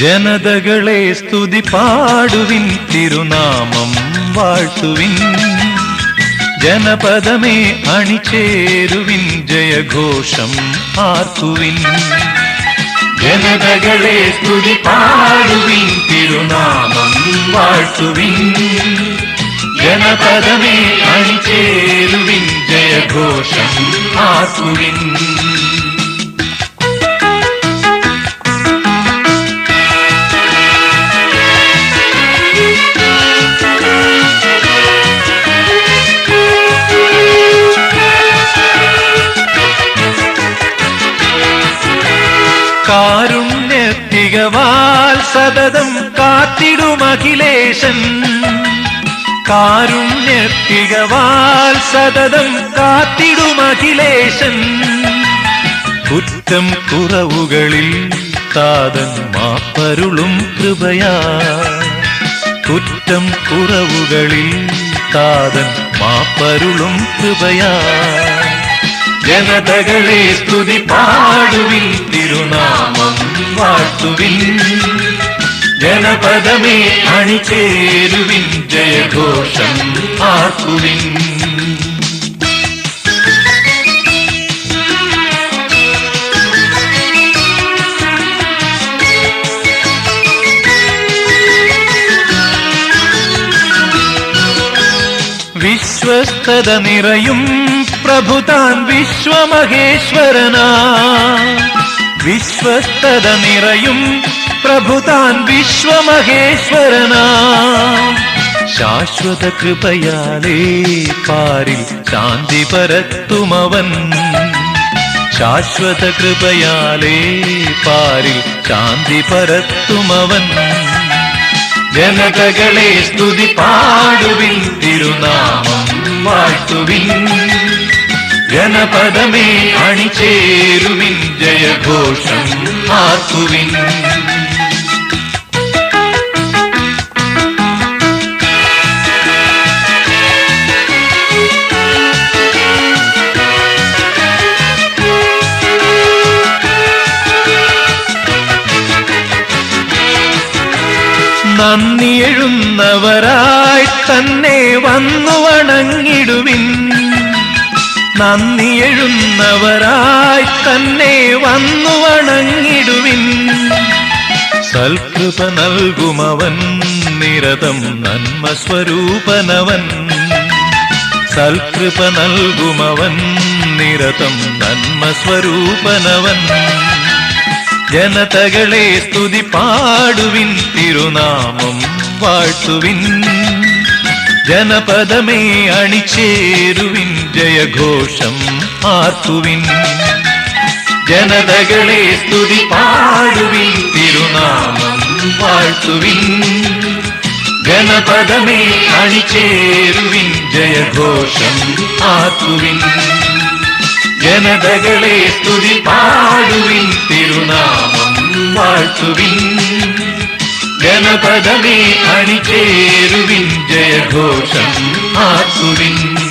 ജനതകളെ സ്തുതി പാടുവിൻ തിരുനാമം വാഴ്ത്തുവിൻ. ജനപദമേ അണിചേരുവിൻ ജയഘോഷം ആർത്തുവിൻ ജനതകളെ സ്തുതി പാടുവിൻ തിരുനാമം വാഴ്ത്തുവിൻ. ജനപദമേ അണിചേരുവിൻ ജയഘോഷം ആർക്കുവിൻ. കാരുണ്യത്തികവാൽ സതതം കാത്തിടുമഖിലേശൻ കാരുണ്യത്തികവാൽ സതതം കാത്തിടുമഖിലേശൻ കുറ്റം കുറവുകളിൽ താതൻ മാപ്പരുളും കൃപയാ. കുറ്റം കുറവുകളിൽ താതൻ മാപ്പരുളും കൃപയാ. ജനതകളെ സ്തുതി തിരുനാമം വാഴ്ത്തുവിൻ ജനപദമേ അണിചേരുവിൻ ജയഘോഷം ആർക്കുവിൻ വിശ്വസ്തത നിറയും പ്രഭുതാൻ വിശ്വമഹേശ്വരനാ വിശ്വസ്തത നിറയും പ്രഭുതാൻ വിശ്വമഹേശ്വരനാ. ശാശ്വത കൃപയാലേ പാരിൽ ശാന്തി പരത്തുമവൻ. ശാശ്വത കൃപയാലേ പാരിൽ ശാന്തി പരത്തുമവൻ. ജനതകളെ സ്തുതി പാടുവിൻ തിരുനാമം വാഴ്ത്തുവിൻ. ജനപദമേ അണിചേരുവിൻ ജയഘോഷം ആക്കുവിൻ നന്ദി എഴുന്നവരായി തന്നെ വന്നു വണങ്ങിടുവിൻ നന്ദി എഴുന്നവരായി തന്നെ വന്നു വണങ്ങിടുവിൻ. സൽകൃപ നൽകുമവൻ നിരതം നന്മ സ്വരൂപനവൻ. സൽകൃപ നൽകുമവൻ നിരതം നന്മ സ്വരൂപനവൻ. ജനതകളെ സ്തുതി പാടുവിൻ തിരുനാമം വാഴ്ത്തുവിൻ. ജനപദമേ അണിചേരുവിൻ ജയഘോഷം ആർത്തുവിൻ. ജനതകളെ സ്തുതി പാടുവിൻ തിരുനാമം വാഴ്ത്തുവിൻ. ഗണപദമേ അണിചേരുവിൻ ജയഘോഷം ആർത്തുവിൻ. ജനതകളെ സ്തുതി പാടുവിൻ തിരുനാമം വാഴ്ത്തുവിൻ. ഗണപദമേ അണിചേരുവിൻ ജയഘോഷം ആക്കുവിൻ